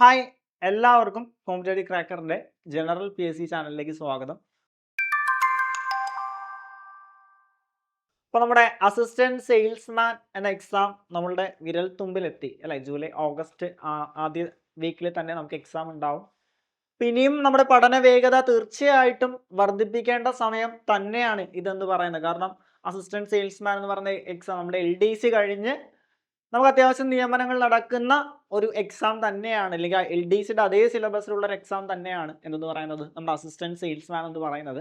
Hi എല്ലാവർക്കും competitive ക്രാക്കറിന്റെ general P S C ചാനലിലേക്ക് സ്വാഗതം. അപ്പോൾ നമ്മുടെ അസിസ്റ്റന്റ് സെയിൽസ്മാൻ എന്ന എക്സാം നമ്മളുടെ വിരൽ തുമ്പിലെത്തി. അല്ലേ? ജൂലൈ ഓഗസ്റ്റ് ആദ്യ വീക്കിൽ തന്നെ നമുക്ക് എക്സാം ഉണ്ടാവും. പിന്നെയും നമ്മുടെ പഠന വേഗത തീർച്ചയായിട്ടും വർദ്ധിപ്പിക്കേണ്ട സമയം തന്നെയാണ് ഇതെന്ന് പറയുന്നത്. കാരണം അസിസ്റ്റന്റ് സെയിൽസ്മാൻ എന്ന് പറയുന്ന എക്സാം നമ്മുടെ എൽ ഡി സി കഴിഞ്ഞ് നമുക്ക് അത്യാവശ്യം നിയമനങ്ങൾ നടക്കുന്ന ഒരു എക്സാം തന്നെയാണ്. അല്ലെങ്കിൽ എൽ ഡി സിയുടെ അതേ സിലബസിലുള്ള ഒരു എക്സാം തന്നെയാണ് എന്ന് പറയുന്നത്? നമ്മുടെ അസിസ്റ്റന്റ് സെയിൽസ്മാൻ എന്ന് പറയുന്നത്.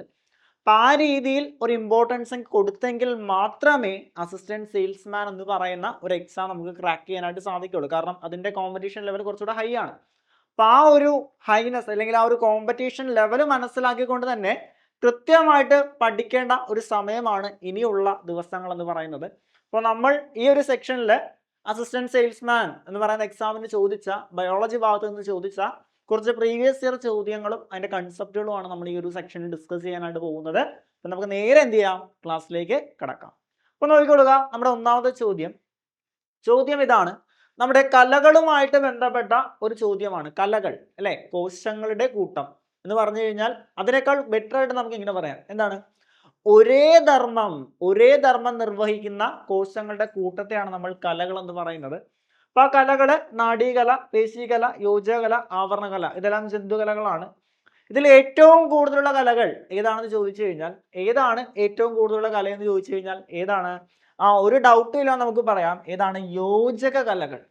അപ്പം ആ രീതിയിൽ ഒരു ഇമ്പോർട്ടൻസ് കൊടുത്തെങ്കിൽ മാത്രമേ അസിസ്റ്റന്റ് സെയിൽസ്മാൻ എന്ന് പറയുന്ന ഒരു എക്സാം നമുക്ക് ക്രാക്ക് ചെയ്യാനായിട്ട് സാധിക്കുള്ളൂ കാരണം അതിന്റെ കോമ്പറ്റീഷൻ ലെവൽ കുറച്ചുകൂടെ ഹൈ ആണ്. അപ്പം ആ ഒരു ഹൈനെസ് അല്ലെങ്കിൽ ആ ഒരു കോമ്പറ്റീഷൻ ലെവൽ മനസ്സിലാക്കിക്കൊണ്ട് തന്നെ കൃത്യമായിട്ട് പഠിക്കേണ്ട ഒരു സമയമാണ് ഇനിയുള്ള ദിവസങ്ങൾ എന്ന് പറയുന്നത്. അപ്പോൾ നമ്മൾ ഈ ഒരു സെക്ഷനിൽ അസിസ്റ്റന്റ് സെയിൽസ്മാൻ എന്ന് പറയുന്ന എക്സാമിന് ചോദിച്ച ബയോളജി ഭാഗത്ത് നിന്ന് ചോദിച്ച കുറച്ച് പ്രീവിയസ് ഇയർ ചോദ്യങ്ങളും അതിന്റെ കൺസെപ്റ്റുകളുമാണ് നമ്മൾ ഈ ഒരു സെക്ഷനിൽ ഡിസ്കസ് ചെയ്യാനായിട്ട് പോകുന്നത്. അപ്പം നമുക്ക് നേരെ എന്ത് ചെയ്യാം? ക്ലാസ്സിലേക്ക് കിടക്കാം. അപ്പോൾ നോക്കിക്കൊള്ളുക നമ്മുടെ ഒന്നാമത്തെ ചോദ്യം. ചോദ്യം ഇതാണ്. നമ്മുടെ കലകളുമായിട്ട് ബന്ധപ്പെട്ട ഒരു ചോദ്യമാണ്. കലകൾ അല്ലെ? കോശങ്ങളുടെ കൂട്ടം എന്ന് പറഞ്ഞു കഴിഞ്ഞാൽ അതിനേക്കാൾ ബെറ്റർ ആയിട്ട് നമുക്ക് ഇങ്ങനെ പറയാം. എന്താണ്? ഒരേ ധർമ്മം ഒരേ ധർമ്മം നിർവഹിക്കുന്ന കോശങ്ങളുടെ കൂട്ടത്തെയാണ് നമ്മൾ കലകൾ എന്ന് പറയുന്നത്. അപ്പൊ ആ കലകൾ നാഡീകല പേശീകല യോജകല ആവരണകല ഇതെല്ലാം ജന്തുകലകളാണ്. ഇതിൽ ഏറ്റവും കൂടുതലുള്ള കലകൾ ഏതാണെന്ന് ചോദിച്ചു കഴിഞ്ഞാൽ ഏതാണ് ഏറ്റവും കൂടുതലുള്ള കല എന്ന് ചോദിച്ചു കഴിഞ്ഞാൽ ഏതാണ്? ആ ഒരു ഡൗട്ട് ഇല്ല നമുക്ക് പറയാം. ഏതാണ്? യോജക കലകൾ.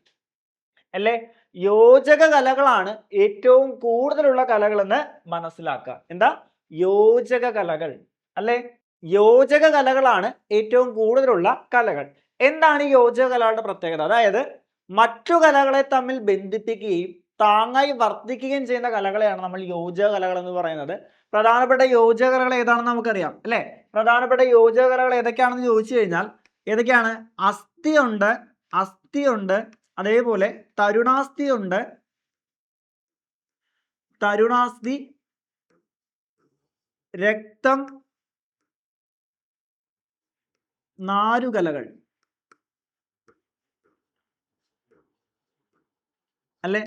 അല്ലേ? യോജക കലകളാണ് ഏറ്റവും കൂടുതലുള്ള കലകളെന്ന് മനസ്സിലാക്കുക. എന്താ? യോജക കലകൾ. അല്ലേ? യോജക കലകളാണ് ഏറ്റവും കൂടുതലുള്ള കലകൾ. എന്താണ് യോജക കലകളുടെ പ്രത്യേകത? അതായത് മറ്റു കലകളെ തമ്മിൽ ബന്ധിപ്പിക്കുകയും താങ്ങായി വർദ്ധിക്കുകയും ചെയ്യുന്ന കലകളെയാണ് നമ്മൾ യോജക കലകൾ എന്ന് പറയുന്നത്. പ്രധാനപ്പെട്ട യോജക കലകൾ ഏതാണെന്ന് നമുക്കറിയാം അല്ലെ? പ്രധാനപ്പെട്ട യോജക കലകൾ ഏതൊക്കെയാണെന്ന് ചോദിച്ചു കഴിഞ്ഞാൽ ഏതൊക്കെയാണ്? അസ്ഥിയുണ്ട് അസ്ഥിയുണ്ട് അതേപോലെ തരുണാസ്ഥി ഉണ്ട് തരുണാസ്ഥി രക്തം നാരുകലകൾ അല്ലെ?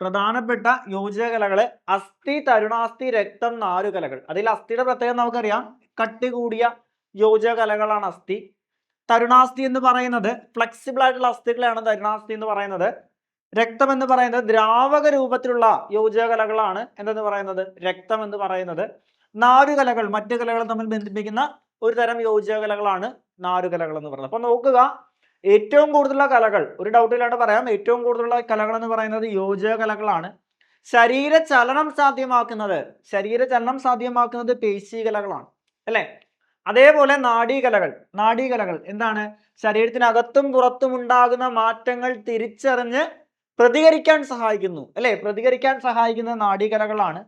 പ്രധാനപ്പെട്ട യോജകലകളെ അസ്ഥി തരുണാസ്ഥി രക്തം നാരുകലകൾ അതിൽ അസ്ഥിയുടെ പ്രത്യേകത നമുക്കറിയാം. കട്ടി കൂടിയ യോജകലകളാണ് അസ്ഥി. തരുണാസ്ഥി എന്ന് പറയുന്നത് ഫ്ലെക്സിബിൾ ആയിട്ടുള്ള അസ്ഥികളെയാണ് തരുണാസ്ഥി എന്ന് പറയുന്നത്. രക്തം എന്ന് പറയുന്നത് ദ്രാവക രൂപത്തിലുള്ള യോജകലകളാണ് എന്തെന്ന് പറയുന്നത്? രക്തം എന്ന് പറയുന്നത്. നാരുകലകൾ മറ്റു കലകൾ തമ്മിൽ ബന്ധിപ്പിക്കുന്ന ഒരു തരം യോജകലകളാണ് നാരുകലകൾ എന്ന് പറയുന്നത്. അപ്പൊ നോക്കുക ഏറ്റവും കൂടുതലുള്ള കലകൾ ഒരു ഡൗട്ട് ഇല്ലാണ്ട് പറയാം ഏറ്റവും കൂടുതലുള്ള കലകൾ എന്ന് പറയുന്നത് യോജക കലകളാണ് ശരീര ചലനം സാധ്യമാക്കുന്നത് ശരീര ചലനം സാധ്യമാക്കുന്നത് പേശീകലകളാണ് അല്ലേ? അതേപോലെ നാഡീകലകൾ നാഡീകലകൾ എന്താണ്? ശരീരത്തിനകത്തും പുറത്തും ഉണ്ടാകുന്ന മാറ്റങ്ങൾ തിരിച്ചറിഞ്ഞ് പ്രതികരിക്കാൻ സഹായിക്കുന്നു അല്ലെ? പ്രതികരിക്കാൻ സഹായിക്കുന്ന നാഡീകലകളാണ്.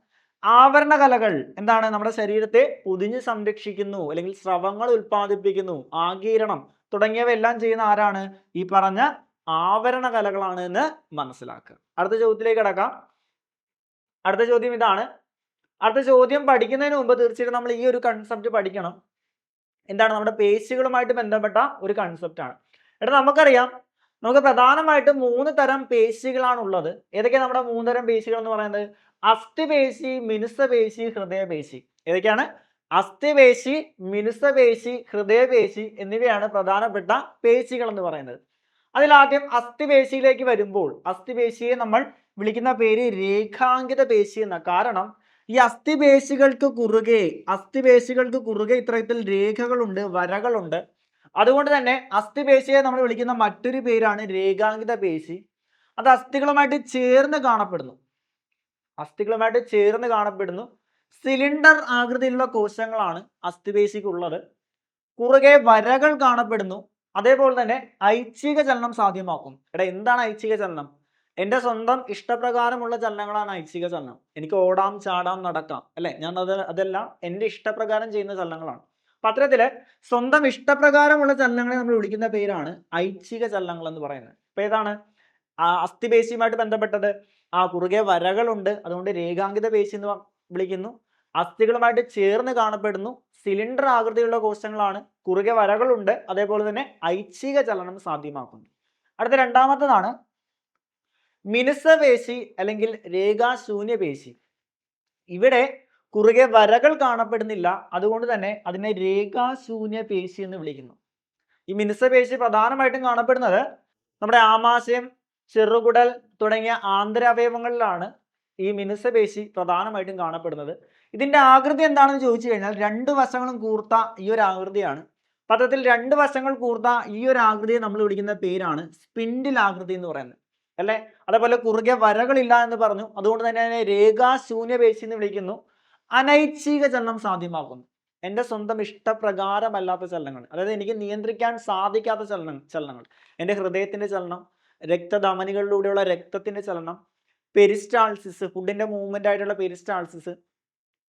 ആവരണ കലകൾ എന്താണ്? നമ്മുടെ ശരീരത്തെ പൊതിഞ്ഞ് സംരക്ഷിക്കുന്നു അല്ലെങ്കിൽ സ്രവങ്ങൾ ഉൽപ്പാദിപ്പിക്കുന്നു ആകീരണം തുടങ്ങിയവ എല്ലാം ചെയ്യുന്ന ആരാണ്? ഈ പറഞ്ഞ ആവരണ കലകളാണ് എന്ന് മനസ്സിലാക്കുക. അടുത്ത ചോദ്യത്തിലേക്ക് കിടക്കാം. അടുത്ത ചോദ്യം ഇതാണ്. അടുത്ത ചോദ്യം പഠിക്കുന്നതിന് മുമ്പ് തീർച്ചയായിട്ടും നമ്മൾ ഈ ഒരു കൺസെപ്റ്റ് പഠിക്കണം. എന്താണ്? നമ്മുടെ പേശികളുമായിട്ട് ബന്ധപ്പെട്ട ഒരു കൺസെപ്റ്റ് ആണ്. എടാ നമുക്കറിയാം. നമുക്ക് പ്രധാനമായിട്ടും മൂന്ന് തരം പേശികളാണ് ഉള്ളത് ഏതൊക്കെയാണ് നമ്മുടെ മൂന്ന് തരം പേശികൾ എന്ന് പറയുന്നത്? അസ്ഥിപേശി മിനുസപേശി ഹൃദയപേശി ഏതൊക്കെയാണ്? അസ്ഥിപേശി മിനുസപേശി ഹൃദയപേശി എന്നിവയാണ് പ്രധാനപ്പെട്ട പേശികൾ എന്ന് പറയുന്നത്. അതിലാദ്യം അസ്ഥിപേശിയിലേക്ക് വരുമ്പോൾ അസ്ഥിപേശിയെ നമ്മൾ വിളിക്കുന്ന പേര് രേഖാങ്കിത പേശി എന്ന. കാരണം ഈ അസ്ഥിപേശികൾക്ക് കുറുകെ അസ്ഥിപേശികൾക്ക് കുറുകെ ഇത്തരത്തിൽ രേഖകളുണ്ട് വരകളുണ്ട്. അതുകൊണ്ട് തന്നെ അസ്ഥിപേശിയെ നമ്മൾ വിളിക്കുന്ന മറ്റൊരു പേരാണ് രേഖാങ്കിത പേശി. അത് അസ്ഥികളുമായിട്ട് ചേർന്ന് കാണപ്പെടുന്നു. അസ്ഥികളുമായിട്ട് ചേർന്ന് കാണപ്പെടുന്നു. സിലിണ്ടർ ആകൃതിയിലുള്ള കോശങ്ങളാണ് അസ്ഥിപേശിക്കുള്ളത് കുറുകെ വരകൾ കാണപ്പെടുന്നു. അതേപോലെ തന്നെ ഐച്ഛിക ചലനം സാധ്യമാക്കും. എടാ എന്താണ് ഐച്ഛിക ചലനം? എന്റെ സ്വന്തം ഇഷ്ടപ്രകാരമുള്ള ചലനങ്ങളാണ് ഐച്ഛിക ചലനം. എനിക്ക് ഓടാം ചാടാം നടക്കാം അല്ലെ? ഞാൻ അത് അതെല്ലാം എന്റെ ഇഷ്ടപ്രകാരം ചെയ്യുന്ന ചലനങ്ങളാണ്. അപ്പൊ അത്തരത്തിൽ സ്വന്തം ഇഷ്ടപ്രകാരമുള്ള ചലനങ്ങളെ നമ്മൾ വിളിക്കുന്ന പേരാണ് ഐച്ഛിക ചലനങ്ങൾ എന്ന് പറയുന്നത്. അപ്പൊ ഏതാണ്? ആ അസ്ഥിപേശിയുമായിട്ട് ബന്ധപ്പെട്ടത്. ആ കുറുകെ വരകളുണ്ട്. അതുകൊണ്ട് രേഖാങ്കിത പേശി എന്ന് വിളിക്കുന്നു. അസ്ഥികളുമായിട്ട് ചേർന്ന് കാണപ്പെടുന്നു. സിലിണ്ടർ ആകൃതിയുള്ള കോശങ്ങളാണ്. കുറുകെ വരകളുണ്ട്. അതേപോലെ തന്നെ ഐച്ഛിക ചലനം സാധ്യമാക്കുന്നു. അടുത്ത രണ്ടാമത്തതാണ് മിനുസപേശി അല്ലെങ്കിൽ രേഖാശൂന്യപേശി ഇവിടെ കുറുകെ വരകൾ കാണപ്പെടുന്നില്ല. അതുകൊണ്ട് തന്നെ അതിനെ രേഖാശൂന്യ പേശി എന്ന് വിളിക്കുന്നു. ഈ മിനുസപേശി പ്രധാനമായിട്ടും കാണപ്പെടുന്നത് നമ്മുടെ ആമാശയം ചെറുകുടൽ തുടങ്ങിയ ആന്തരാവയവങ്ങളിലാണ് ഈ മിനുസപേശി പ്രധാനമായിട്ടും കാണപ്പെടുന്നത്. ഇതിന്റെ ആകൃതി എന്താണെന്ന് ചോദിച്ചു കഴിഞ്ഞാൽ രണ്ട് വശങ്ങളും കൂർത്ത ഈ ഒരു ആകൃതിയാണ്. പത്രത്തിൽ രണ്ട് വശങ്ങൾ കൂർത്ത ഈ ഒരു ആകൃതിയെ നമ്മൾ വിളിക്കുന്ന പേരാണ് സ്പിൻഡിൽ ആകൃതി എന്ന് പറയുന്നത്. അല്ലേ? അതേപോലെ കുറുകെ വരകളില്ല എന്ന് പറഞ്ഞു. അതുകൊണ്ട് തന്നെ അതിനെ രേഖാശൂന്യപേശി എന്ന് വിളിക്കുന്നു. അനൈച്ഛിക ചലനം സാധ്യമാക്കുന്നു. എന്റെ സ്വന്തം ഇഷ്ടപ്രകാരമല്ലാത്ത ചലനങ്ങൾ. അതായത് എനിക്ക് നിയന്ത്രിക്കാൻ സാധിക്കാത്ത ചലനങ്ങൾ ചലനങ്ങൾ. എന്റെ ഹൃദയത്തിന്റെ ചലനം രക്തധമനികളിലൂടെയുള്ള രക്തത്തിന്റെ ചലനം പെരിസ്റ്റാൾസിസ് ഫുഡിന്റെ മൂവ്മെന്റ് ആയിട്ടുള്ള പെരിസ്റ്റാൾസിസ്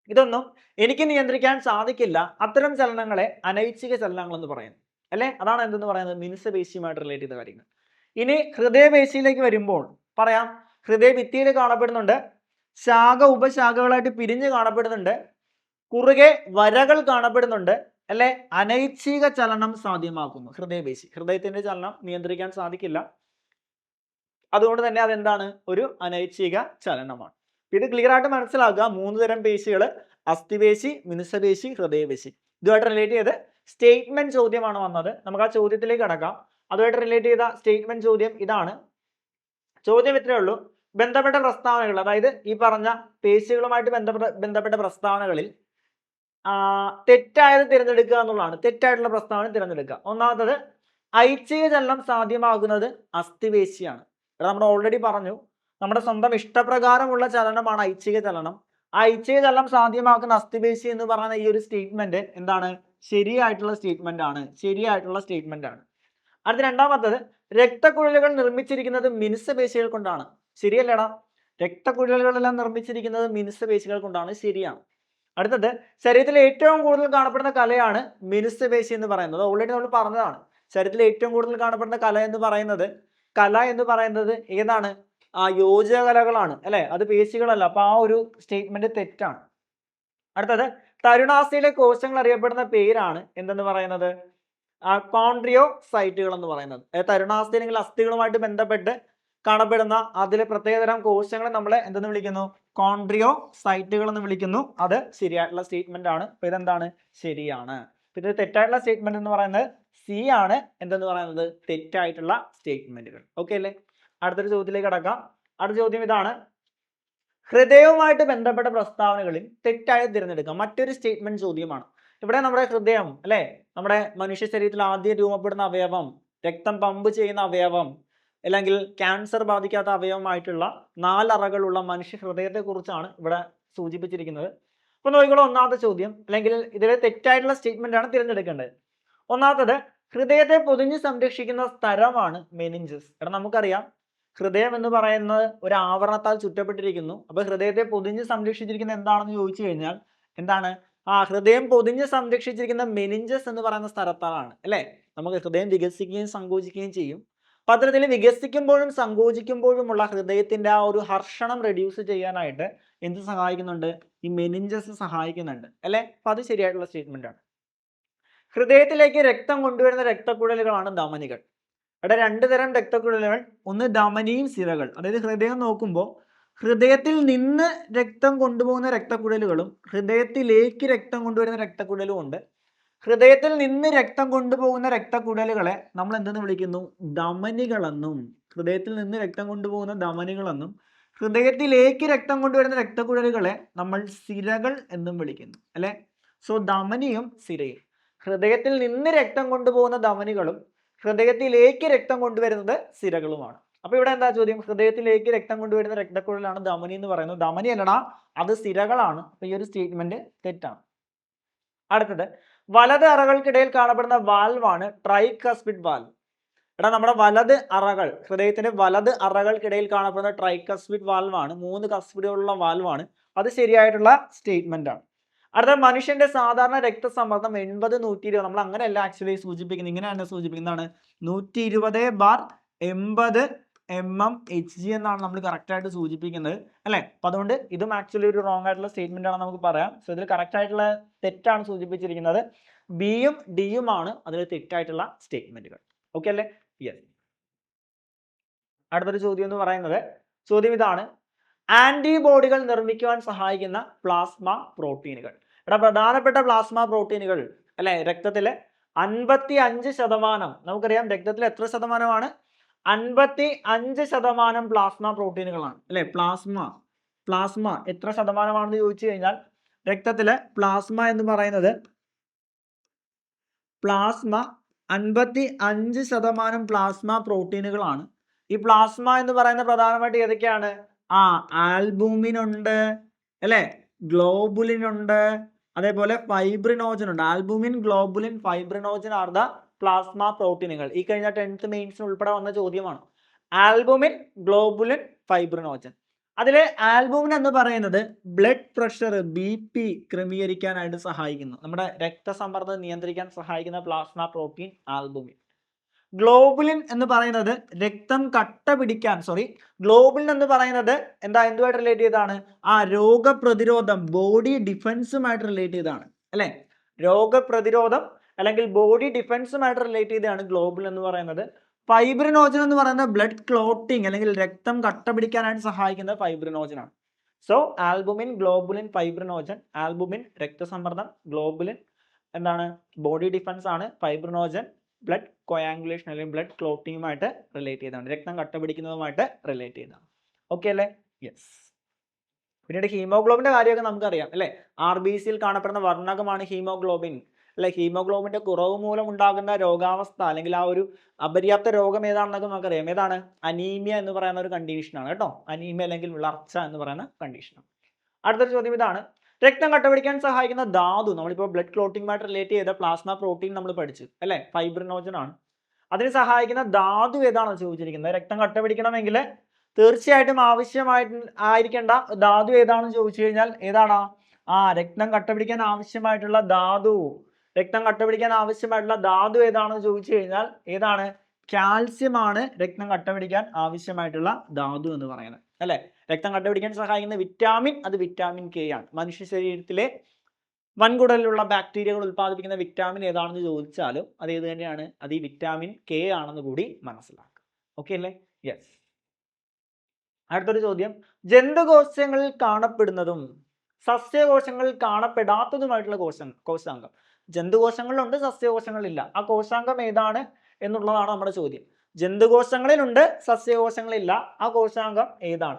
ഇതൊന്നും എനിക്ക് നിയന്ത്രിക്കാൻ സാധിക്കില്ല. അത്തരം ചലനങ്ങളെ അനൈച്ഛിക ചലനങ്ങൾ എന്ന് പറയുന്നു. അല്ലേ? അതാണ് എന്തെന്ന് പറയുന്നത്? മിനുസപേശിയുമായിട്ട് റിലേറ്റ് ചെയ്ത കാര്യങ്ങൾ. ഇനി ഹൃദയപേശിയിലേക്ക് വരുമ്പോൾ പറയാം. ഹൃദയഭിത്തിയിൽ കാണപ്പെടുന്നുണ്ട്. ശാഖ ഉപശാഖകളായിട്ട് പിരിഞ്ഞ് കാണപ്പെടുന്നുണ്ട്. കുറുകെ വരകൾ കാണപ്പെടുന്നുണ്ട്. അല്ലെ? അനൈച്ഛിക ചലനം സാധ്യമാക്കുന്നു. ഹൃദയപേശി ഹൃദയത്തിന്റെ ചലനം നിയന്ത്രിക്കാൻ സാധിക്കില്ല. അതുകൊണ്ട് തന്നെ അതെന്താണ്? ഒരു അനൈച്ഛിക ചലനമാണ്. ഇത് ക്ലിയർ ആയിട്ട് മനസ്സിലാക്കുക. മൂന്ന് തരം പേശികൾ അസ്ഥിപേശി മിനുസപേശി ഹൃദയപേശി. ഇതുമായിട്ട് റിലേറ്റ് ചെയ്ത് സ്റ്റേറ്റ്മെന്റ് ചോദ്യമാണ് വന്നത്. നമുക്ക് ആ ചോദ്യത്തിലേക്ക് കടക്കാം. അതുമായിട്ട് റിലേറ്റ് ചെയ്ത സ്റ്റേറ്റ്മെന്റ് ചോദ്യം ഇതാണ്. ചോദ്യം ഇത്രയേ ഉള്ളൂ. ബന്ധപ്പെട്ട പ്രസ്താവനകൾ അതായത് ഈ പറഞ്ഞ പേശികളുമായിട്ട് ബന്ധപ്പെട്ട ബന്ധപ്പെട്ട പ്രസ്താവനകളിൽ തെറ്റായത് തിരഞ്ഞെടുക്കുക എന്നുള്ളതാണ്. തെറ്റായിട്ടുള്ള പ്രസ്താവന തിരഞ്ഞെടുക്കുക. ഒന്നാമത്തത് ഐച്ഛിക ചലനം സാധ്യമാകുന്നത് അസ്ഥിപേശിയാണ്. ഇവിടെ നമ്മൾ ഓൾറെഡി പറഞ്ഞു. നമ്മുടെ സ്വന്തം ഇഷ്ടപ്രകാരമുള്ള ചലനമാണ് ഐച്ഛിക ചലനം. ഐച്ഛിക ചലനം സാധ്യമാക്കുന്ന അസ്ഥിപേശി എന്ന് പറയുന്ന ഈ ഒരു സ്റ്റേറ്റ്മെന്റ് എന്താണ്? ശരിയായിട്ടുള്ള സ്റ്റേറ്റ്മെന്റ് ആണ്. ശരിയായിട്ടുള്ള സ്റ്റേറ്റ്മെന്റ് ആണ്. അടുത്ത രണ്ടാമത്തത് രക്തക്കുഴലുകൾ നിർമ്മിച്ചിരിക്കുന്നത് മിനുസപേശികൾ കൊണ്ടാണ്. ശരിയല്ലേടാ? രക്തക്കുഴലുകളെല്ലാം നിർമ്മിച്ചിരിക്കുന്നത് മിനുസപേശികൾ കൊണ്ടാണ്. ശരിയാണ്. അടുത്തത് ശരീരത്തിൽ ഏറ്റവും കൂടുതൽ കാണപ്പെടുന്ന കലയാണ് മിനുസപേശി എന്ന് പറയുന്നത്. ഓൾറെഡി നമ്മൾ പറഞ്ഞതാണ്. ശരീരത്തിൽ ഏറ്റവും കൂടുതൽ കാണപ്പെടുന്ന കല എന്ന് പറയുന്നത് കല എന്ന് പറയുന്നത് ഏതാണ്? ആ യോജക കലകളാണ് അല്ലെ? അത് പേശികളല്ല അപ്പൊ ആ ഒരു സ്റ്റേറ്റ്മെന്റ് തെറ്റാണ്. അടുത്തത് തരുണാസ്ഥയിലെ കോശങ്ങൾ അറിയപ്പെടുന്ന പേരാണ് എന്തെന്ന് പറയുന്നത്? കോൺട്രിയോ സൈറ്റുകൾ എന്ന് പറയുന്നത്. തരുണാസ്ഥയിൽ തരുണാസ്ഥ അല്ലെങ്കിൽ അസ്ഥികളുമായിട്ട് ബന്ധപ്പെട്ട് കാണപ്പെടുന്ന അതിലെ പ്രത്യേകതരം കോശങ്ങളെ നമ്മൾ എന്തെന്ന് വിളിക്കുന്നു? കോൺട്രിയോ സൈറ്റുകൾ എന്ന് വിളിക്കുന്നു. അത് ശരിയായിട്ടുള്ള സ്റ്റേറ്റ്മെന്റ് ആണ്. ഇപ്പൊ ഇതെന്താണ്? ശരിയാണ്. പിന്നെ തെറ്റായിട്ടുള്ള സ്റ്റേറ്റ്മെന്റ് എന്ന് പറയുന്നത് സി ആണ് എന്തെന്ന് പറയുന്നത്? തെറ്റായിട്ടുള്ള സ്റ്റേറ്റ്മെന്റുകൾ. ഓക്കെ അല്ലേ? അടുത്തൊരു ചോദ്യത്തിലേക്ക് കടക്കാം. അടുത്ത ചോദ്യം ഇതാണ്. ഹൃദയവുമായിട്ട് ബന്ധപ്പെട്ട പ്രസ്താവനകളിൽ തെറ്റായി തിരഞ്ഞെടുക്കാം മറ്റൊരു സ്റ്റേറ്റ്മെന്റ് ചോദ്യമാണ്. ഇവിടെ നമ്മുടെ ഹൃദയം അല്ലെ? നമ്മുടെ മനുഷ്യ ശരീരത്തിൽ ആദ്യം രൂപപ്പെടുന്ന അവയവം രക്തം പമ്പ് ചെയ്യുന്ന അവയവം അല്ലെങ്കിൽ ക്യാൻസർ ബാധിക്കാത്ത അവയവമായിട്ടുള്ള നാലറകളുള്ള മനുഷ്യ ഹൃദയത്തെ കുറിച്ചാണ് ഇവിടെ സൂചിപ്പിച്ചിരിക്കുന്നത്. അപ്പൊ നോക്കിക്കോളൂ ഒന്നാമത്തെ ചോദ്യം. അല്ലെങ്കിൽ ഇതിലെ തെറ്റായിട്ടുള്ള സ്റ്റേറ്റ്മെന്റ് ആണ് തിരഞ്ഞെടുക്കേണ്ടത്. ഒന്നാമത്തത് ഹൃദയത്തെ പൊതിഞ്ഞ് സംരക്ഷിക്കുന്ന സ്ഥലമാണ് മെനിഞ്ചസ്. കാരണം നമുക്കറിയാം ഹൃദയം എന്ന് പറയുന്നത് ഒരു ആവരണത്താൽ ചുറ്റപ്പെട്ടിരിക്കുന്നു. അപ്പൊ ഹൃദയത്തെ പൊതിഞ്ഞ് സംരക്ഷിച്ചിരിക്കുന്ന എന്താണെന്ന് ചോദിച്ചു കഴിഞ്ഞാൽ എന്താണ്? ആ ഹൃദയം പൊതിഞ്ഞ് സംരക്ഷിച്ചിരിക്കുന്ന മെനിഞ്ചസ് എന്ന് പറയുന്ന സ്ഥലത്താണ് അല്ലെ? നമുക്ക് ഹൃദയം വികസിക്കുകയും സങ്കോചിക്കുകയും ചെയ്യും. പത്രത്തിൽ വികസിക്കുമ്പോഴും സങ്കോചിക്കുമ്പോഴുമുള്ള ഹൃദയത്തിന്റെ ആ ഒരു ഹർഷണം റെഡ്യൂസ് ചെയ്യാനായിട്ട് എന്ത് സഹായിക്കുന്നുണ്ട്? ഈ മെനിഞ്ചസ് സഹായിക്കുന്നുണ്ട് അല്ലെ? അപ്പൊ അത് ശരിയായിട്ടുള്ള സ്റ്റേറ്റ്മെന്റ് ആണ്. ഹൃദയത്തിലേക്ക് രക്തം കൊണ്ടുവരുന്ന രക്തക്കുഴലുകളാണ് ധമനികൾ. അവിടെ രണ്ട് തരം രക്തക്കുഴലുകൾ ഒന്ന് ധമനിയും സിരകൾ. അതായത് ഹൃദയം നോക്കുമ്പോൾ ഹൃദയത്തിൽ നിന്ന് രക്തം കൊണ്ടുപോകുന്ന രക്തക്കുഴലുകളും ഹൃദയത്തിലേക്ക് രക്തം കൊണ്ടുവരുന്ന രക്തക്കുഴലും ഉണ്ട്. ഹൃദയത്തിൽ നിന്ന് രക്തം കൊണ്ടുപോകുന്ന രക്തക്കുഴലുകളെ നമ്മൾ എന്തെന്ന് വിളിക്കുന്നു? ധമനികളെന്നും. ഹൃദയത്തിൽ നിന്ന് രക്തം കൊണ്ടുപോകുന്ന ധമനികളെന്നും. ഹൃദയത്തിലേക്ക് രക്തം കൊണ്ടുവരുന്ന രക്തക്കുഴലുകളെ നമ്മൾ സിരകൾ എന്നും വിളിക്കുന്നു. അല്ലെ? സോ ധമനിയും സിരയും. ഹൃദയത്തിൽ നിന്ന് രക്തം കൊണ്ടുപോകുന്ന ധമനികളും ഹൃദയത്തിലേക്ക് രക്തം കൊണ്ടുവരുന്നത് സിരകളുമാണ്. അപ്പൊ ഇവിടെ എന്താ ചോദ്യം? ഹൃദയത്തിലേക്ക് രക്തം കൊണ്ടുവരുന്ന രക്തക്കുഴലാണ് ധമനി എന്ന് പറയുന്നത്. ധമനി അല്ലടാ അത് സിരകളാണ്. അപ്പൊ ഈ ഒരു സ്റ്റേറ്റ്മെന്റ് തെറ്റാണ്. അടുത്തത് വലത് അറകൾക്കിടയിൽ കാണപ്പെടുന്ന വാൽവാണ് ട്രൈകസ്പിഡ് വാൽവ് എടാ നമ്മുടെ വലത് അറകൾ ഹൃദയത്തിന്റെ വലത് അറകൾക്കിടയിൽ കാണപ്പെടുന്ന ട്രൈകസ്പിഡ് വാൽവാണ് മൂന്ന് കസ്പിഡുകളുള്ള വാൽവാണ് അത് ശരിയായിട്ടുള്ള സ്റ്റേറ്റ്മെന്റ് ആണ്. അടുത്ത മനുഷ്യന്റെ സാധാരണ രക്തസമ്മർദ്ദം എൺപത് നൂറ്റി ഇരുപത് നമ്മൾ അങ്ങനെയല്ല ആക്ച്വലി സൂചിപ്പിക്കുന്നത്. ഇങ്ങനെയാണ് സൂചിപ്പിക്കുന്നതാണ്. നൂറ്റി ഇരുപത് ബാർ എൺപത് എം എം എച്ച് ജി എന്നാണ് നമ്മൾ കറക്റ്റായിട്ട് സൂചിപ്പിക്കുന്നത്. അല്ലേ? അപ്പൊ അതുകൊണ്ട് ഇതും ആക്ച്വലി ഒരു റോങ് ആയിട്ടുള്ള സ്റ്റേറ്റ്മെന്റ് ആണ് നമുക്ക് പറയാം. സോ ഇതിൽ കറക്റ്റ് ആയിട്ടുള്ള തെറ്റാണ് സൂചിപ്പിച്ചിരിക്കുന്നത്. ബിയും ഡിയും ആണ് അതിൽ തെറ്റായിട്ടുള്ള സ്റ്റേറ്റ്മെന്റുകൾ ഓക്കെ അല്ലേ? യെസ് അടുത്തൊരു ചോദ്യം എന്ന് പറയുന്നത്. ചോദ്യം ഇതാണ്. ആന്റിബോഡികൾ നിർമ്മിക്കുവാൻ സഹായിക്കുന്ന പ്ലാസ്മ പ്രോട്ടീനുകൾ. ഇവിടെ പ്രധാനപ്പെട്ട പ്ലാസ്മ പ്രോട്ടീനുകൾ അല്ലെ? രക്തത്തിലെ അൻപത്തി അഞ്ച് ശതമാനം നമുക്കറിയാം രക്തത്തിൽ എത്ര ശതമാനമാണ്? അൻപത്തി അഞ്ച് ശതമാനം പ്ലാസ്മ പ്രോട്ടീനുകളാണ്. അല്ലെ? പ്ലാസ്മ പ്ലാസ്മ എത്ര ശതമാനമാണെന്ന് ചോദിച്ചു കഴിഞ്ഞാൽ രക്തത്തിലെ പ്ലാസ്മ എന്ന് പറയുന്നത് പ്ലാസ്മ അൻപത്തി അഞ്ച് ശതമാനം പ്ലാസ്മ പ്രോട്ടീനുകളാണ്. ഈ പ്ലാസ്മ എന്ന് പറയുന്ന പ്രധാനമായിട്ട് ഏതൊക്കെയാണ്? ആ ആൽബൂമിനുണ്ട് അല്ലെ? ഗ്ലോബുലിൻ ഉണ്ട് അതേപോലെ ഫൈബ്രിനോജൻ ഉണ്ട് albumin globulin fibrinogen are the plasma പ്രോട്ടീനുകൾ ഈ കഴിഞ്ഞ ടെൻത്ത് മെയിൻസിന് ഉൾപ്പെടെ വന്ന ചോദ്യമാണ്. Albumin globulin fibrinogen. അതിലെ ആൽബുമിൻ എന്ന് പറയുന്നത് ബ്ലഡ് പ്രഷർ ബി പി ക്രമീകരിക്കാനായിട്ട് സഹായിക്കുന്നു. നമ്മുടെ രക്തസമ്മർദ്ദം നിയന്ത്രിക്കാൻ സഹായിക്കുന്ന പ്ലാസ്മ പ്രോട്ടീൻ ആൽബുമിൻ. ഗ്ലോബുലിൻ എന്ന് പറയുന്നത് രക്തം കട്ട പിടിക്കാൻ സോറി ഗ്ലോബുലിൻ എന്ന് പറയുന്നത് എന്താ എന്തുമായിട്ട് റിലേറ്റ് ചെയ്താണ് ആ രോഗപ്രതിരോധം ബോഡി ഡിഫൻസുമായിട്ട് റിലേറ്റ് ചെയ്താണ് അല്ലെ? രോഗപ്രതിരോധം അല്ലെങ്കിൽ ബോഡി ഡിഫൻസുമായിട്ട് റിലേറ്റ് ചെയ്താണ് ഗ്ലോബുൽ എന്ന് പറയുന്നത്. ഫൈബ്രിനോജൻ എന്ന് പറയുന്നത് ബ്ലഡ് ക്ലോട്ടിങ് അല്ലെങ്കിൽ രക്തം കട്ട പിടിക്കാനായിട്ട് സഹായിക്കുന്ന ഫൈബ്രിനോജൻ ആണ്. So albumin globulin fibrinogen albumin രക്തസമ്മർദ്ദം ഗ്ലോബുലിൻ എന്താണ്? ബോഡി ഡിഫൻസ് ആണ് ഫൈബ്രിനോജൻ ബ്ലഡ് കൊയാങ്കുലേഷൻ അല്ലെങ്കിൽ ബ്ലഡ് ക്ലോട്ടിങ്ങുമായിട്ട് റിലേറ്റ് ചെയ്താണ് രക്തം കട്ട പിടിക്കുന്നതുമായിട്ട് റിലേറ്റ് ചെയ്താണ് ഓക്കെ അല്ലേ? യെസ് പിന്നീട് ഹീമോഗ്ലോബിന്റെ കാര്യമൊക്കെ നമുക്കറിയാം അല്ലേ? ആർ ബി സിയിൽ കാണപ്പെടുന്ന വർണകമാണ് ഹീമോഗ്ലോബിൻ അല്ലെ? ഹീമോഗ്ലോബിന്റെ കുറവ് മൂലം ഉണ്ടാകുന്ന രോഗാവസ്ഥ അല്ലെങ്കിൽ ആ ഒരു അപര്യാപ്ത രോഗം ഏതാണെന്നൊക്കെ നമുക്കറിയാം. ഏതാണ്? അനീമിയ എന്ന് പറയുന്ന ഒരു കണ്ടീഷനാണ് കേട്ടോ. അനീമിയ അല്ലെങ്കിൽ വിളർച്ച എന്ന് പറയുന്ന കണ്ടീഷനാണ് അടുത്തൊരു ചോദ്യം ഇതാണ്. രക്തം കട്ടപിടിക്കാൻ സഹായിക്കുന്ന ധാതു നമ്മളിപ്പോൾ ബ്ലഡ് ക്ലോട്ടിങ്ങുമായിട്ട് റിലേറ്റ് ചെയ്ത പ്ലാസ്മ പ്രോട്ടീൻ നമ്മൾ പഠിച്ചു അല്ലേ? ഫൈബ്രിനോജൻ ആണ്. അതിന് സഹായിക്കുന്ന ധാതു ഏതാണെന്ന് ചോദിച്ചിരിക്കുന്നത്? രക്തം കട്ടപിടിക്കണമെങ്കിൽ തീർച്ചയായിട്ടും ആവശ്യമായിട്ട് ആയിരിക്കേണ്ട ധാതു ഏതാണെന്ന് ചോദിച്ചു കഴിഞ്ഞാൽ ഏതാണ്? ആ രക്തം കട്ടപിടിക്കാൻ ആവശ്യമായിട്ടുള്ള ധാതു. രക്തം കട്ടപിടിക്കാൻ ആവശ്യമായിട്ടുള്ള ധാതു ഏതാണെന്ന് ചോദിച്ചു കഴിഞ്ഞാൽ ഏതാണ്? കാൽസ്യമാണ് രക്തം കട്ടപിടിക്കാൻ ആവശ്യമായിട്ടുള്ള ധാതു എന്ന് പറയുന്നത്. അല്ലെ? രക്തം കണ്ടുപിടിക്കാൻ സഹായിക്കുന്ന വിറ്റാമിൻ അത് വിറ്റാമിൻ കെ ആണ്. മനുഷ്യ ശരീരത്തിലെ വൻകുടലിലുള്ള ബാക്ടീരിയകൾ ഉൽപ്പാദിപ്പിക്കുന്ന വിറ്റാമിൻ ഏതാണെന്ന് ചോദിച്ചാലും അത് ഏത് തന്നെയാണ്? അത് ഈ വിറ്റാമിൻ കെ ആണെന്ന് കൂടി മനസ്സിലാക്കുക. ഓക്കെ അല്ലേ? യെസ് അടുത്തൊരു ചോദ്യം. ജന്തുകോശങ്ങളിൽ കാണപ്പെടുന്നതും സസ്യകോശങ്ങളിൽ കാണപ്പെടാത്തതുമായിട്ടുള്ള കോശം കോശാംഗം. ജന്തുകോശങ്ങളിലുണ്ട് സസ്യകോശങ്ങളിലില്ല. ആ കോശാംഗം ഏതാണ് എന്നുള്ളതാണ് നമ്മുടെ ചോദ്യം. ജന്തുകോശങ്ങളിലുണ്ട് സസ്യകോശങ്ങളില്ല. ആ കോശാംഗം ഏതാണ്?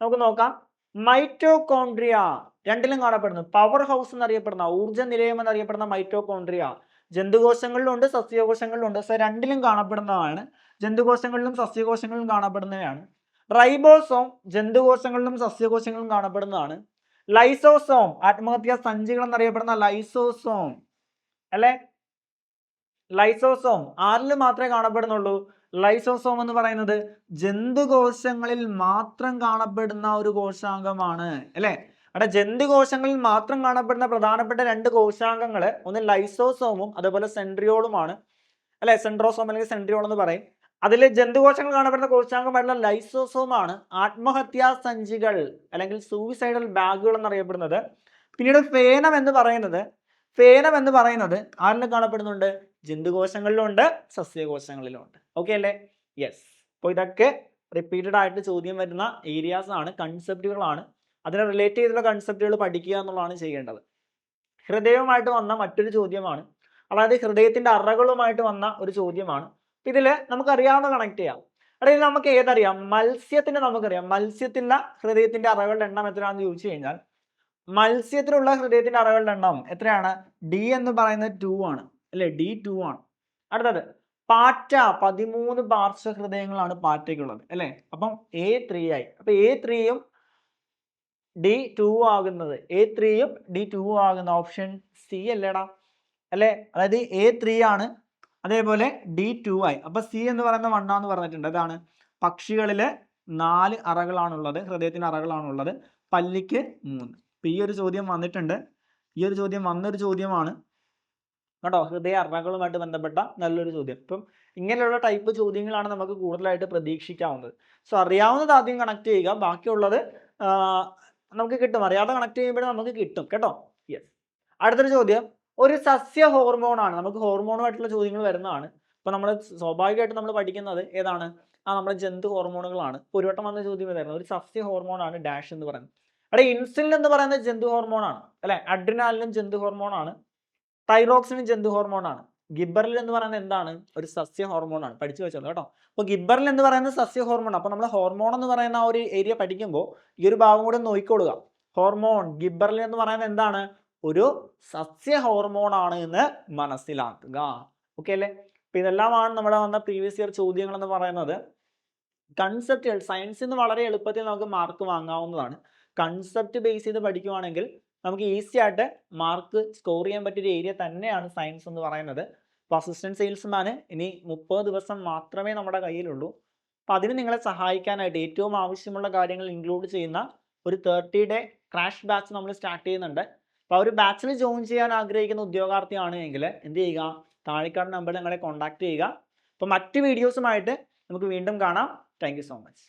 നമുക്ക് നോക്കാം. മൈറ്റോകോൺഡ്രിയ. രണ്ടിലും കാണപ്പെടുന്നു. പവർ ഹൗസ് എന്നറിയപ്പെടുന്ന ഊർജ നിലയം എന്നറിയപ്പെടുന്ന മൈറ്റോകോൺഡ്രിയ. ജന്തുകോശങ്ങളിലുണ്ട് സസ്യകോശങ്ങളിലുണ്ട്. സോ രണ്ടിലും കാണപ്പെടുന്നതാണ്. ജന്തുകോശങ്ങളിലും സസ്യകോശങ്ങളിലും കാണപ്പെടുന്നവയാണ്. റൈബോസോം ജന്തുകോശങ്ങളിലും സസ്യകോശങ്ങളിലും കാണപ്പെടുന്നതാണ്. ലൈസോസോം ആത്മഹത്യാ സഞ്ചികൾ എന്നറിയപ്പെടുന്ന ലൈസോസോം. അല്ലെ? ലൈസോസോം. ആരിൽ മാത്രമേ കാണപ്പെടുന്നുള്ളൂ. ലൈസോസോം എന്ന് പറയുന്നത് ജന്തുകോശങ്ങളിൽ മാത്രം കാണപ്പെടുന്ന ഒരു കോശാംഗമാണ് അല്ലെ? അവിടെ ജന്തുകോശങ്ങളിൽ മാത്രം കാണപ്പെടുന്ന പ്രധാനപ്പെട്ട രണ്ട് കോശാംഗങ്ങൾ ഒന്ന് ലൈസോസോമും അതേപോലെ സെൻട്രിയോളുമാണ്. അല്ലെ? സെൻട്രോസോം അല്ലെങ്കിൽ സെൻട്രിയോൾ എന്ന് പറയും. അതിൽ ജന്തുകോശങ്ങൾ കാണപ്പെടുന്ന കോശാംഗമായിട്ടുള്ള ലൈസോസോമാണ് ആത്മഹത്യാ സഞ്ചികൾ അല്ലെങ്കിൽ സൂയിസൈഡൽ ബാഗുകൾ എന്നറിയപ്പെടുന്നത്. പിന്നീട് ഫേനം എന്ന് പറയുന്നത് ഫേനം എന്ന് പറയുന്നത് ആരിൽ കാണപ്പെടുന്നുണ്ട്? ജന്തുകോശങ്ങളിലുണ്ട് സസ്യകോശങ്ങളിലുണ്ട്. ഓക്കെ അല്ലേ? യെസ് അപ്പോൾ ഇതൊക്കെ റിപ്പീറ്റഡ് ആയിട്ട് ചോദ്യം വരുന്ന ഏരിയാസ് ആണ് കൺസെപ്റ്റുകളാണ് അതിനെ റിലേറ്റ് ചെയ്തുള്ള കൺസെപ്റ്റുകൾ പഠിക്കുക എന്നുള്ളതാണ് ചെയ്യേണ്ടത്. ഹൃദയവുമായിട്ട് വന്ന മറ്റൊരു ചോദ്യമാണ്. അതായത് ഹൃദയത്തിന്റെ അറകളുമായിട്ട് വന്ന ഒരു ചോദ്യമാണ്. ഇതിൽ നമുക്കറിയാവുന്ന കണക്ട് ചെയ്യാം. അതായത് നമുക്ക് ഏതറിയാം? മത്സ്യത്തിന് നമുക്കറിയാം. മത്സ്യത്തിന്റെ ഹൃദയത്തിന്റെ അറകളുടെ എണ്ണം എത്രയാണെന്ന് ചോദിച്ചു കഴിഞ്ഞാൽ മത്സ്യത്തിലുള്ള ഹൃദയത്തിന്റെ അറകളുടെ എണ്ണം എത്രയാണ്? ഡി എന്ന് പറയുന്നത് ടു ആണ്. അല്ലെ? ഡി ടു ആണ്. അടുത്തത് പാറ്റ പതിമൂന്ന് പാർശ്വ ഹൃദയങ്ങളാണ് പാറ്റയ്ക്കുള്ളത് അല്ലെ? അപ്പം എ ത്രീ ആയി. അപ്പൊ എ ത്രീയും ഡി ടു ആകുന്നത്. എ ത്രീയും ഡി ടു ആകുന്ന ഓപ്ഷൻ സി അല്ലേടാ? അല്ലെ? അതായത് എ ത്രീ ആണ്. അതേപോലെ ഡി ടു ആയി. അപ്പൊ സി എന്ന് പറയുന്ന വണ്ണാന്ന് പറഞ്ഞിട്ടുണ്ട്. അതാണ്. പക്ഷികളിലെ നാല് അറകളാണുള്ളത്. ഹൃദയത്തിന് അറകളാണുള്ളത്. പല്ലിക്ക് മൂന്ന്. അപ്പൊ ഈ ഒരു ചോദ്യം വന്നിട്ടുണ്ട്. ഈ ഒരു ചോദ്യം വന്നൊരു ചോദ്യമാണ്. കേട്ടോ ഹൃദയ അറകളുമായിട്ട് ബന്ധപ്പെട്ട നല്ലൊരു ചോദ്യം. ഇപ്പം ഇങ്ങനെയുള്ള ടൈപ്പ് ചോദ്യങ്ങളാണ് നമുക്ക് കൂടുതലായിട്ട് പ്രതീക്ഷിക്കാവുന്നത്. സോ അറിയാവുന്നത് ആദ്യം കണക്ട് ചെയ്യുക. ബാക്കിയുള്ളത് നമുക്ക് കിട്ടും. അറിയാതെ കണക്ട് ചെയ്യുമ്പോൾ നമുക്ക് കിട്ടും. കേട്ടോ? യെസ് അടുത്തൊരു ചോദ്യം. ഒരു സസ്യ ഹോർമോണാണ് നമുക്ക് ഹോർമോണുമായിട്ടുള്ള ചോദ്യങ്ങൾ വരുന്നതാണ്. ഇപ്പം നമ്മൾ സ്വാഭാവികമായിട്ട് നമ്മൾ പഠിക്കുന്നത് ഏതാണ്? ആ നമ്മുടെ ജന്തു ഹോർമോണുകളാണ് ഒരു വട്ടം വന്ന ചോദ്യം ഇതായിരുന്നു. ഒരു സസ്യ ഹോർമോണാണ് ഡാഷ് എന്ന് പറയുന്നത്. അവിടെ ഇൻസുലിൻ എന്ന് പറയുന്നത് ജന്തു ഹോർമോണാണ് അല്ലെ? അഡ്രിനാലിനും ജന്തു ഹോർമോണാണ് തൈറോക്സിനും ജന്തു ഹോർമോണാണ് ഗിബറിൽ എന്ന് പറയുന്നത് എന്താണ്? ഒരു സസ്യ ഹോർമോണാണ് പഠിച്ചു വെച്ചോളൂ കേട്ടോ. അപ്പോൾ ഗിബറിൽ എന്ന് പറയുന്നത് സസ്യ ഹോർമോൺ അപ്പോൾ നമ്മൾ ഹോർമോൺ എന്ന് പറയുന്ന ആ ഒരു ഏരിയ പഠിക്കുമ്പോൾ ഈ ഒരു ഭാഗം കൂടെ നോക്കിക്കൊള്ളുക ഹോർമോൺ ഗിബറിൽ എന്ന് പറയുന്നത് എന്താണ്? ഒരു സസ്യ ഹോർമോൺ ആണ് എന്ന് മനസ്സിലാക്കുക. ഓക്കെ അല്ലേ? അപ്പൊ ഇതെല്ലാമാണ് നമ്മുടെ വന്ന പ്രീവിയസ് ഇയർ ചോദ്യങ്ങൾ എന്ന് പറയുന്നത്. കൺസെപ്റ്റുകൾ സയൻസിൽ നിന്ന് വളരെ എളുപ്പത്തിൽ നമുക്ക് മാർക്ക് വാങ്ങാവുന്നതാണ്. കൺസെപ്റ്റ് ബേസ് ചെയ്ത് പഠിക്കുവാണെങ്കിൽ നമുക്ക് ഈസി ആയിട്ട് മാർക്ക് സ്കോർ ചെയ്യാൻ പറ്റിയ ഒരു ഏരിയ തന്നെയാണ് സയൻസ് എന്ന് പറയുന്നത്. അപ്പോൾ അസിസ്റ്റന്റ് സെയിൽസ്മാന് ഇനി മുപ്പത് ദിവസം മാത്രമേ നമ്മുടെ കയ്യിലുള്ളൂ. അപ്പോൾ അതിന് നിങ്ങളെ സഹായിക്കാനായിട്ട് ഏറ്റവും ആവശ്യമുള്ള കാര്യങ്ങൾ ഇൻക്ലൂഡ് ചെയ്യുന്ന ഒരു തേർട്ടി ഡേ ക്രാഷ് ബാച്ച് നമ്മൾ സ്റ്റാർട്ട് ചെയ്യുന്നുണ്ട്. അപ്പോൾ ആ ഒരു ബാച്ചിൽ ജോയിൻ ചെയ്യാൻ ആഗ്രഹിക്കുന്ന ഉദ്യോഗാർത്ഥിയാണ് എങ്കിൽ എന്ത് ചെയ്യുക? താഴെക്കാട് നമ്പറിൽ ഞങ്ങളെ കോൺടാക്ട് ചെയ്യുക. അപ്പോൾ മറ്റ് വീഡിയോസുമായിട്ട് നമുക്ക് വീണ്ടും കാണാം. Thank so much